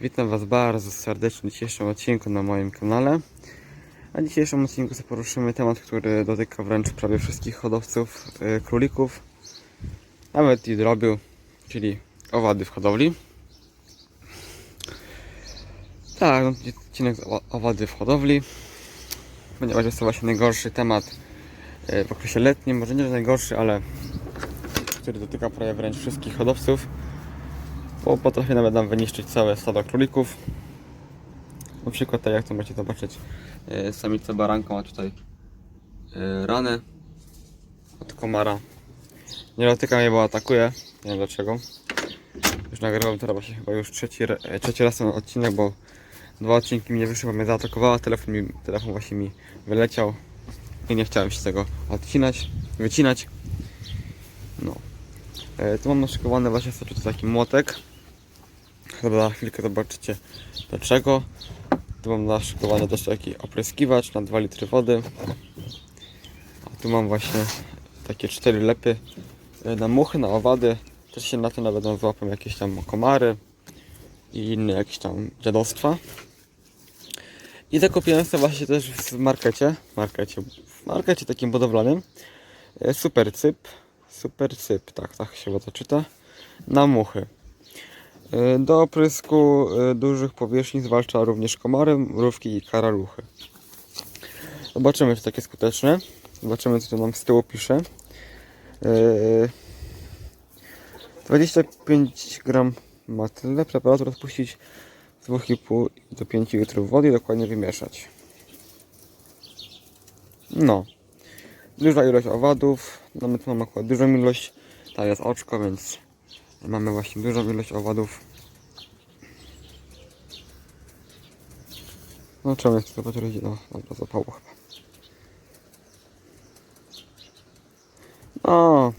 Witam Was bardzo serdecznie w dzisiejszym odcinku na moim kanale. A w dzisiejszym odcinku poruszymy temat, który dotyka wręcz prawie wszystkich hodowców y, królików, nawet i drobiu, czyli owady w hodowli. Tak, no, odcinek owady w hodowli, ponieważ jest to właśnie najgorszy temat y, w okresie letnim, może nie najgorszy, ale który dotyka prawie wręcz wszystkich hodowców bo potrafi nawet nam wyniszczyć całe stado królików. Na przykład tak jak to możecie zobaczyć, e, samica baranka ma tutaj e, ranę od komara. Nie dotyka mnie, bo atakuje. Nie wiem dlaczego. Już nagrywam teraz właśnie chyba już trzeci, e, trzeci raz ten odcinek, bo dwa odcinki mi nie wyszły, bo mnie zaatakowała. Telefon, mi, telefon właśnie mi wyleciał i nie chciałem się tego odcinać, wycinać. No. E, tu mam naszykowany właśnie sobie taki młotek. Chyba chwilkę zobaczycie dlaczego. Tu mam naszykowany też taki opryskiwacz na 2 litry wody. A tu mam właśnie takie cztery lepy e, na muchy, na owady. Też się na to nawet złapią jakieś tam komary i inne jakieś tam dziadostwa. I zakupiłem sobie właśnie też w markecie, markecie, w markecie takim budowlanym e, super cyp, super cyp, tak, tak się to czyta, na muchy. Y, Do oprysku y, dużych powierzchni zwalcza również komary, mrówki i karaluchy. Zobaczymy, czy takie skuteczne. Zobaczymy, co tu nam z tyłu pisze. Y, 25 gram ma tyle. Preparat rozpuścić z 2,5 do 5 litrów wody i dokładnie wymieszać. No. Duża ilość owadów. Tu mam akurat dużą ilość. Ta jest oczko, więc Mamy właśnie dużą ilość owadów. No czemu jest to patrzeć? No, dobra, zapało chyba. No.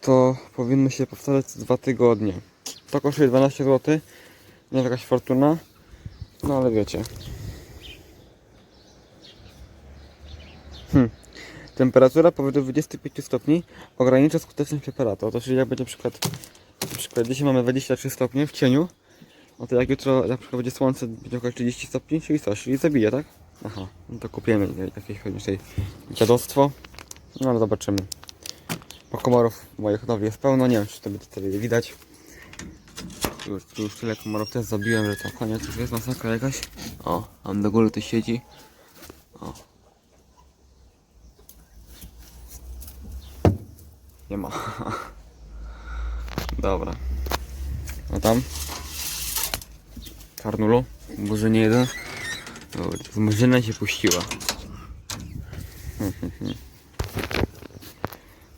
To powinno się powtarzać co dwa tygodnie. To kosztuje 12 zł. Nie jakaś fortuna. No ale wiecie. Hmm. Temperatura powyżej 25 stopni ogranicza skuteczność preparatu. Czyli jak będzie przykład, przykład dzisiaj mamy 23 stopnie w cieniu, no to jak jutro na przykład będzie słońce, będzie około 30 stopni, czyli co, czyli zabije, tak? Aha, no to kupimy jakieś tutaj dziadostwo. No ale zobaczymy. Bo komorów w mojej hodowli jest pełno, nie wiem czy to będzie widać. Już, już tyle komorów też zabiłem, że to koniec już jest masakra jakaś. O, mam do góry tu siedzi. O, Nie ma. Dobra. No tam. Karnulu. Może nie jeden. Zmrzyna się puściła.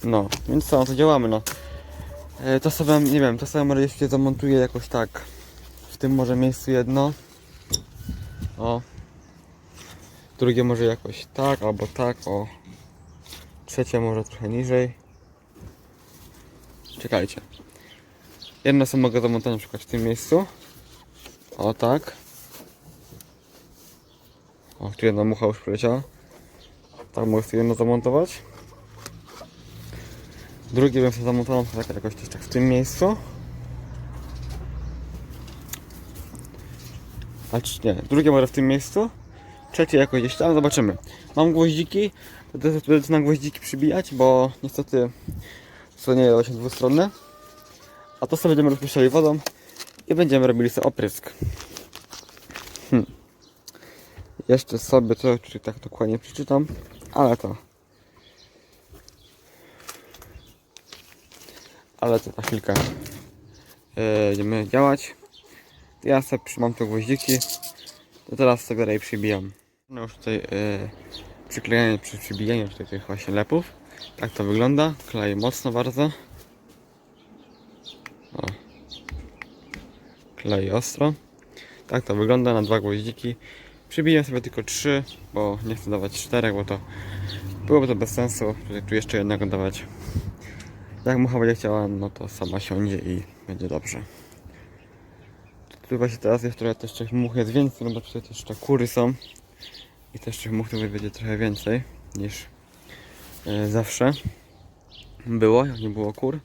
No, więc co, no to działamy, no. E, To sobie, nie wiem, to sobie jeszcze zamontuję jakoś tak. W tym może miejscu jedno. O. Drugie może jakoś tak, albo tak, o. Trzecie może trochę niżej. Czekajcie. Jedno sobie mogę zamontować na przykład w tym miejscu. O tak. O, tu jedna mucha już poleciała. Tak mogę sobie jedno zamontować. Drugie bym sobie zamontował tak jakoś też tak w tym miejscu. A czy nie, drugie może w tym miejscu. Trzecie jakoś gdzieś tam, zobaczymy. Mam gwoździki, będę na gwoździki przybijać, bo niestety co nie dwustronne. A to sobie będziemy rozpuszczali wodą i będziemy robili sobie oprysk. Hmm. Jeszcze sobie to, czy tak dokładnie przeczytam, ale to. Ale to na chwilkę yy, będziemy działać. Ja sobie trzymam te gwoździki, to teraz sobie i przybijam. No już tutaj yy, przyklejanie przy przybijaniu tutaj tych właśnie lepów. Tak to wygląda. Kleję mocno bardzo. O. Kleję ostro. Tak to wygląda na dwa gwoździki. Przybiję sobie tylko trzy, bo nie chcę dawać czterech, bo to byłoby to bez sensu. Tutaj tu jeszcze jednego dawać. Jak mucha będzie chciała, no to sama siądzie i będzie dobrze. Tu właśnie teraz trochę też tych much jest więcej, no bo tutaj też te kury są. I też tych much tutaj będzie trochę więcej niż zawsze było, jak nie było kur.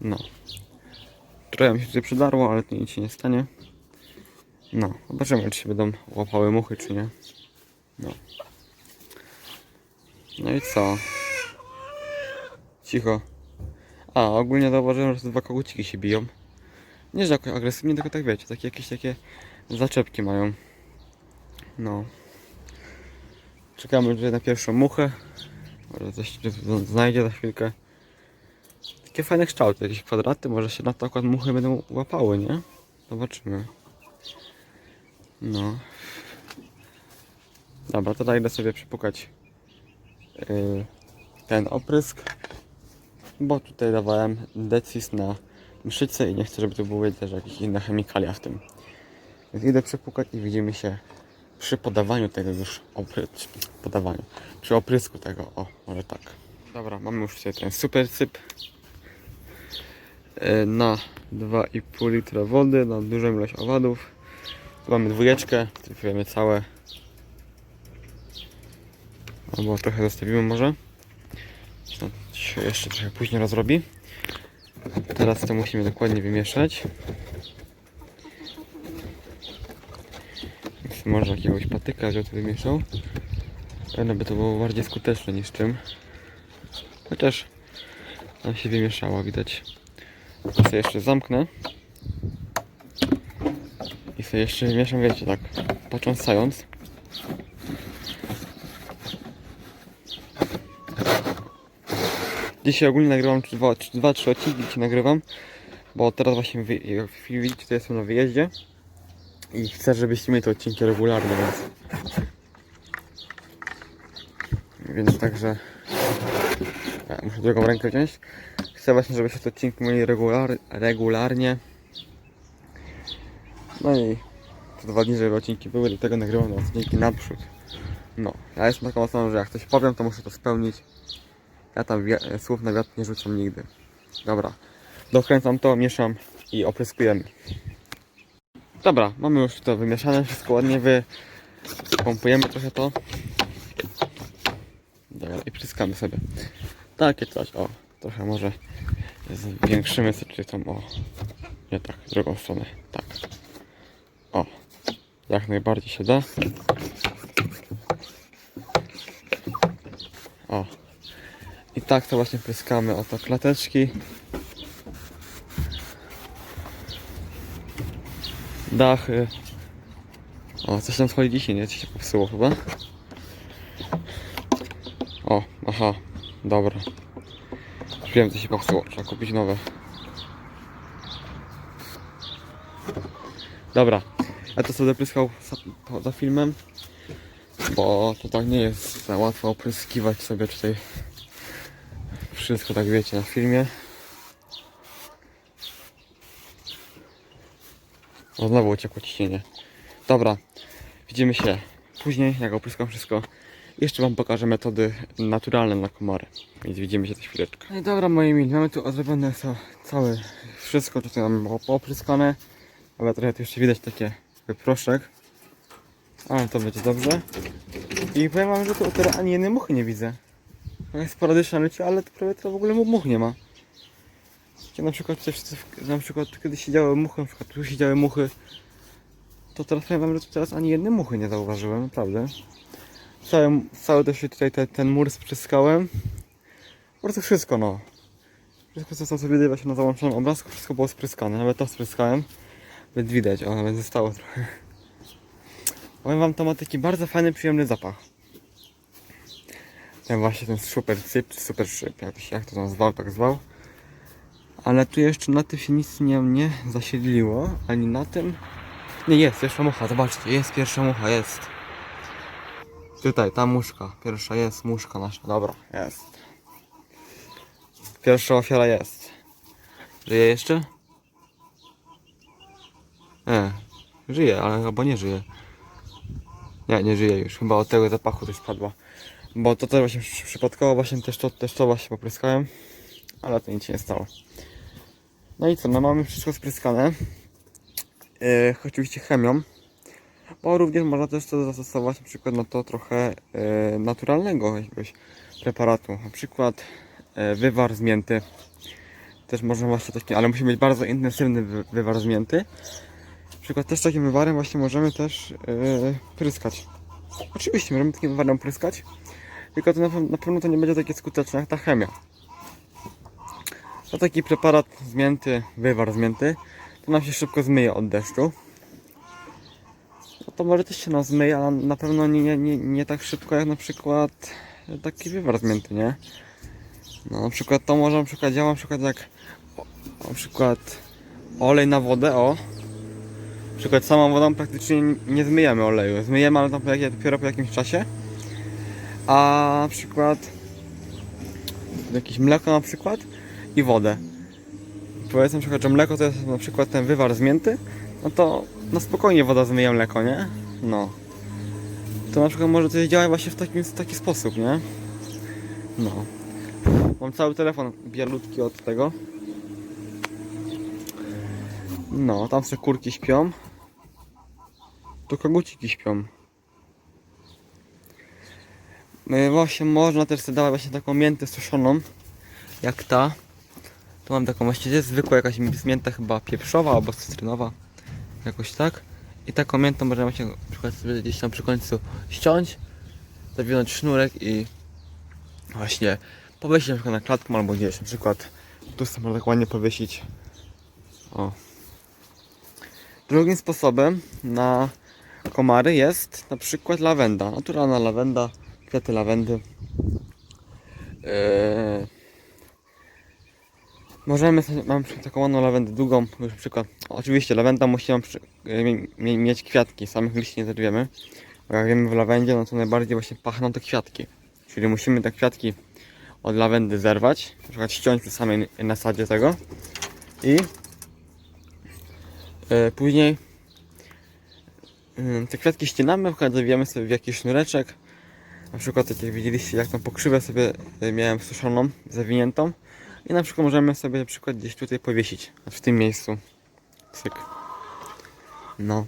No. Trochę mi się tutaj przydarło, ale to nic się nie stanie. No, zobaczymy, czy się będą łapały muchy, czy nie. No. No i co? Cicho. A, ogólnie zauważyłem, że dwa koguciki się biją. Nie, że jakoś agresywnie, tylko tak wiecie, takie jakieś takie zaczepki mają. No. Czekamy tutaj na pierwszą muchę. Może coś znajdzie za chwilkę. Takie fajne kształty, jakieś kwadraty, może się na to akurat muchy będą łapały, nie? Zobaczymy. No. Dobra, to idę sobie przypukać yy, ten oprysk, bo tutaj dawałem decis na mszycę i nie chcę, żeby tu były też jakieś inne chemikalia w tym. Więc idę przepukać i widzimy się przy podawaniu tego już opry... przy podawaniu, przy oprysku tego, o, może tak. Dobra, mamy już tutaj ten super syp yy, na 2,5 litra wody, na dużą ilość owadów. Tu mamy dwójeczkę, trafimy całe. Albo trochę zostawimy może. To się jeszcze trochę później rozrobi. Teraz to musimy dokładnie wymieszać. Więc może jakiegoś patyka, że to wymieszał. Pewno by to było bardziej skuteczne niż czym. Chociaż nam się wymieszało, widać. To sobie jeszcze zamknę. I sobie jeszcze mieszam, wiecie, tak począsając. Dzisiaj ogólnie nagrywam 2-3 odcinki dzisiaj nagrywam, bo teraz właśnie jak widzicie, to jestem na wyjeździe i chcę, żebyście mieli te odcinki regularne, więc więc także ja muszę drugą rękę wziąć. Chcę właśnie, żebyście te odcinki mieli regular, regularnie. No i co dwa dni, żeby odcinki były, do tego nagrywam na odcinki naprzód. No, ja jestem taką osobą, że jak coś powiem, to muszę to spełnić. Ja tam słów na wiatr nie rzucam nigdy. Dobra, dokręcam to, mieszam i opryskujemy. Dobra, mamy już to wymieszane, wszystko ładnie wy... Pompujemy trochę to. Dobra, i pryskamy sobie. Takie coś, o, trochę może zwiększymy sobie tam, o. Nie tak, w drugą stronę, tak. O, jak najbardziej się da. O. I tak to właśnie pryskamy oto klateczki. Dachy. O, coś tam schodzi dzisiaj, nie? Coś się popsuło chyba. O, aha, dobra. Wiem co się popsuło, trzeba kupić nowe. Dobra, ja to sobie pryskał za, po- za filmem, bo to tak nie jest za łatwo opryskiwać sobie tutaj wszystko, tak wiecie, na filmie. Znowu uciekło ciśnienie. Dobra, widzimy się później, jak opryskam wszystko. Jeszcze Wam pokażę metody naturalne na komary. Więc widzimy się za chwileczkę. No i dobra moi mili, mamy tu zrobione ca- całe wszystko, tutaj mamy było opryskane. Ale trochę tu jeszcze widać takie proszek. Ale to będzie dobrze. I powiem Wam, że tu teraz ani jednej muchy nie widzę. Trochę sporadycznie leci, ale to prawie to w ogóle mu- much nie ma. Gdzie na przykład coś, na przykład kiedy siedziały muchy, na przykład tu siedziały muchy, to teraz powiem Wam, że teraz ani jednej muchy nie zauważyłem, naprawdę. Cały, cały też tutaj te, ten mur spryskałem. Po prostu wszystko, no. Wszystko, co, co widać właśnie na załączonym obrazku, wszystko było spryskane. Nawet to spryskałem. Więc widać, o, nawet zostało trochę. Powiem wam, to ma taki bardzo fajny, przyjemny zapach. Ten właśnie, ten super syp, super szyb, jak, jak to tam zwał, tak zwał. Ale tu jeszcze na tym się nic nie, nie zasiedliło, ani na tym. Nie, jest pierwsza mucha, zobaczcie, jest pierwsza mucha, jest. Tutaj, ta muszka, pierwsza jest, muszka nasza, dobra, jest. Pierwsza ofiara jest. Żyje jeszcze? Nie, żyje, ale chyba nie żyje. Nie, nie żyje już, chyba od tego zapachu coś spadła. Bo to też właśnie przy- przypadkowo właśnie też to, też to właśnie popryskałem, ale to nic się nie stało. No i co, no mamy wszystko spryskane. Yy, oczywiście chemią. Bo również można też to zastosować na przykład na to trochę e, naturalnego jakiegoś preparatu. Na przykład e, wywar z mięty. też można właśnie taki, ale musi być bardzo intensywny wy- wywar zmięty. Na przykład też takim wywarem właśnie możemy też yy, pryskać. Oczywiście możemy takim wywarem pryskać, tylko to na, na pewno to nie będzie takie skuteczne jak ta chemia. To taki preparat zmięty, wywar zmięty, to nam się szybko zmyje od deszczu. No to może też się nam zmyje, ale na pewno nie, nie, nie, nie tak szybko jak na przykład taki wywar zmięty, nie? No na przykład to może na przykład działa na przykład jak na przykład olej na wodę, o. Na przykład samą wodą praktycznie nie zmyjemy oleju. Zmyjemy, ale tam dopiero po jakimś czasie. A na przykład jakieś mleko na przykład i wodę. Powiedzmy na przykład, że mleko to jest na przykład ten wywar zmięty, no to no spokojnie woda zmyje mleko, nie? No. To na przykład może coś działać właśnie w taki, w taki sposób, nie? No. Mam cały telefon bielutki od tego. No, tam se kurki śpią. Tu koguciki śpią. Y, Właśnie można też sobie dawać właśnie taką miętę suszoną, jak ta. Mam taką właściwie jest zwykła jakaś mięta chyba pieprzowa albo cytrynowa. Jakoś tak. I taką miętą możemy właśnie na przykład gdzieś tam przy końcu ściąć, zawinąć sznurek i właśnie powiesić na przykład na klatkę albo gdzieś na przykład tu sobie można tak ładnie powiesić. O. Drugim sposobem na komary jest na przykład lawenda. Naturalna lawenda, kwiaty lawendy. Eee, możemy, mam taką ładną lawendę długą, już przykład, oczywiście lawenda musi nam e, mie- mie- mieć kwiatki, samych liści nie zerwiemy. Jak wiemy w lawendzie, no to najbardziej właśnie pachną te kwiatki. Czyli musimy te kwiatki od lawendy zerwać, na przykład ściąć przy samej nasadzie tego i e, później e, te kwiatki ścinamy, na przykład zawijamy sobie w jakiś sznureczek. Na przykład tak jak widzieliście, jak tą pokrzywę sobie miałem suszoną, zawiniętą i na przykład możemy sobie na przykład gdzieś tutaj powiesić, w tym miejscu. Cyk. No.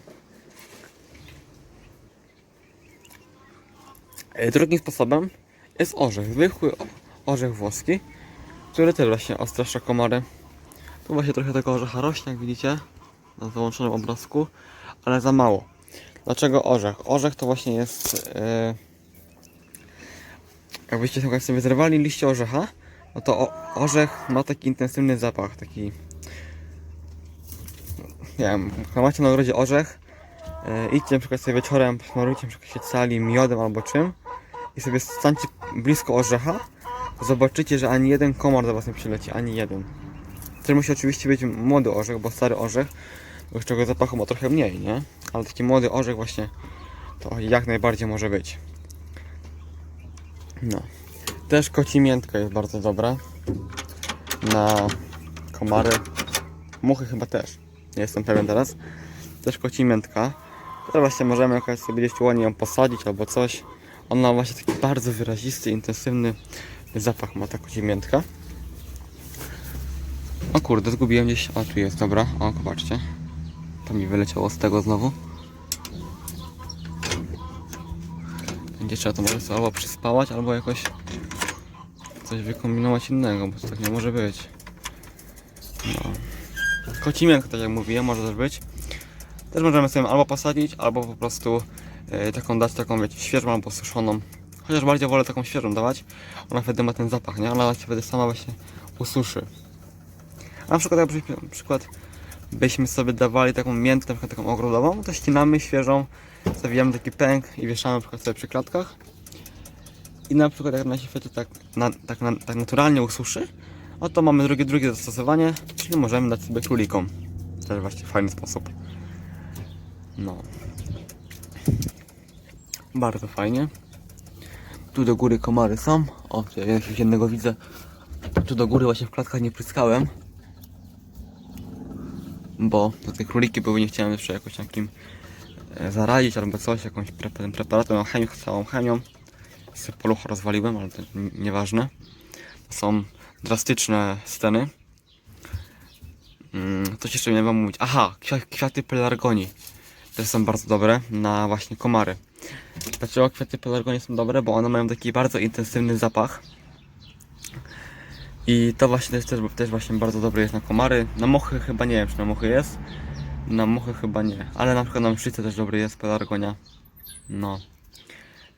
E, Drugim sposobem jest orzech, zwykły orzech włoski, który też właśnie odstrasza komary. Tu właśnie trochę tego orzecha rośnie, jak widzicie, na załączonym obrazku, ale za mało. Dlaczego orzech? Orzech to właśnie jest, e, jakbyście sobie zerwali liście orzecha, no to o, orzech ma taki intensywny zapach, taki, nie wiem, jak macie na ogrodzie orzech, e, idźcie na przykład sobie wieczorem, smarujcie na przykład się cali miodem albo czym i sobie stańcie blisko orzecha, zobaczycie, że ani jeden komar do was nie przyleci, ani jeden. To musi oczywiście być młody orzech, bo stary orzech, już tego zapachu ma trochę mniej, nie? Ale taki młody orzech właśnie to jak najbardziej może być. No. Też kocimiętka jest bardzo dobra na komary. Muchy chyba też. Nie jestem pewien teraz. Też kocimiętka. Która właśnie możemy jakoś sobie gdzieś ładnie ją posadzić albo coś. Ona ma właśnie taki bardzo wyrazisty, intensywny zapach ma ta kocimiętka. O kurde, zgubiłem gdzieś. O, tu jest, dobra. O, zobaczcie. To mi wyleciało z tego znowu. Będzie trzeba to może sobie albo przyspałać, albo jakoś coś wykombinować innego, bo to tak nie może być. No. Kocimiętko, tak jak mówiłem, może też być. Też możemy sobie albo posadzić, albo po prostu e, taką dać, taką wiecie, świeżą albo suszoną. Chociaż bardziej wolę taką świeżą dawać. Ona wtedy ma ten zapach, nie? Ona się wtedy sama właśnie ususzy. Na przykład, na przykład byśmy sobie dawali taką miętę, na przykład taką ogrodową, to ścinamy świeżą, zawijamy taki pęk i wieszamy na przykład sobie przy klatkach. I na przykład jak się wtedy tak, na, tak, na, tak naturalnie ususzy, no to mamy drugie, drugie zastosowanie, czyli możemy dać sobie królikom. Też właśnie fajny sposób. No. Bardzo fajnie. Tu do góry komary są. O, ja jakiegoś jednego widzę. Tu do góry właśnie w klatkach nie pryskałem. Bo te króliki były, nie chciałem jeszcze jakoś takim zarazić albo coś, jakąś pre- preparatem, chemią, całą chemią. Sobie polucho rozwaliłem, ale to nieważne. Są drastyczne sceny. Mm, coś jeszcze miałem wam mówić. Aha, kwia- kwiaty pelargonii. Też są bardzo dobre na właśnie komary. Dlaczego kwiaty pelargonii są dobre? Bo one mają taki bardzo intensywny zapach. I to właśnie też, też, też właśnie bardzo dobre jest na komary. Na mochy chyba nie wiem, czy na mochy jest. Na mochy chyba nie. Ale na przykład na mszyce też dobry jest pelargonia. No.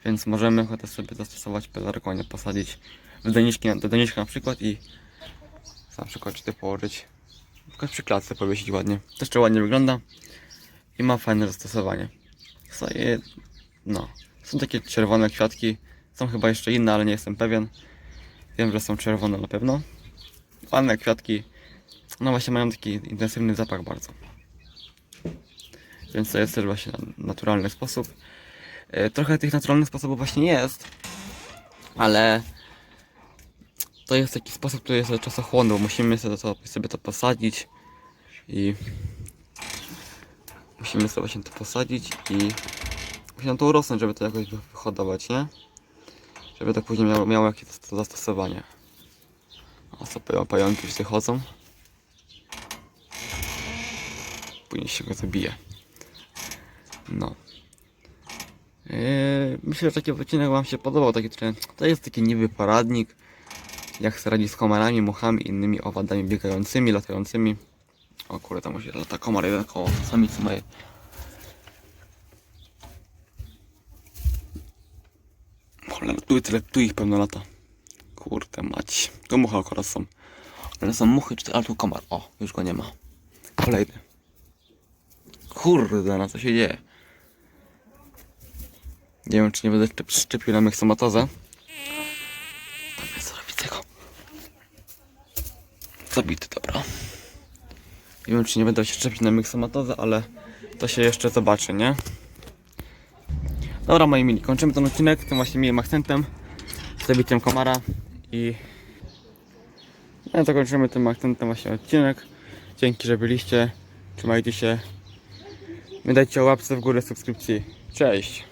Więc możemy chociaż sobie zastosować pelargonię, posadzić w doniczki, do doniczki na przykład i na przykład czy położyć na przykład przy klatce powiesić ładnie. Też to ładnie wygląda i ma fajne zastosowanie. Sobie, no. Są takie czerwone kwiatki. Są chyba jeszcze inne, ale nie jestem pewien. Wiem, że są czerwone na pewno. Ładne kwiatki. No właśnie mają taki intensywny zapach bardzo. Więc to jest też właśnie na- naturalny sposób. E, Trochę tych naturalnych sposobów właśnie jest, ale to jest taki sposób, który jest czasochłonny, bo musimy sobie to, sobie to posadzić i musimy sobie właśnie to posadzić i musi nam to urosnąć, żeby to jakoś wyhodować, nie? Żeby to później miało, miało jakieś to zastosowanie. O, co pa- pająki wszyscy chodzą. Później się go zabije. No. Eee, myślę, że taki odcinek Wam się podobał. Taki, to jest taki niby poradnik, jak sobie radzić z komarami, muchami, innymi owadami biegającymi, latającymi. O kurde, tam się lata komar jeden koło samicy mojej. Cholera, tu, tyle, tu ich pewno lata. Kurde mać. Tu muchy akurat są. Ale są muchy, czy... ale tu komar. O, już go nie ma. Kolejny. Kurde, na co się dzieje? Nie wiem, czy nie będę szczep- szczepił na myksomatozę. Dobra, zrobić tego. Zabity, dobra. Nie wiem, czy nie będę się szczepić na myksomatozę, ale to się jeszcze zobaczy, nie? Dobra, moi mili, kończymy ten odcinek tym właśnie miłym akcentem. Zabiciem komara i... No to kończymy tym akcentem właśnie odcinek. Dzięki, że byliście. Trzymajcie się. Wydajcie łapce w górę subskrypcji. Cześć!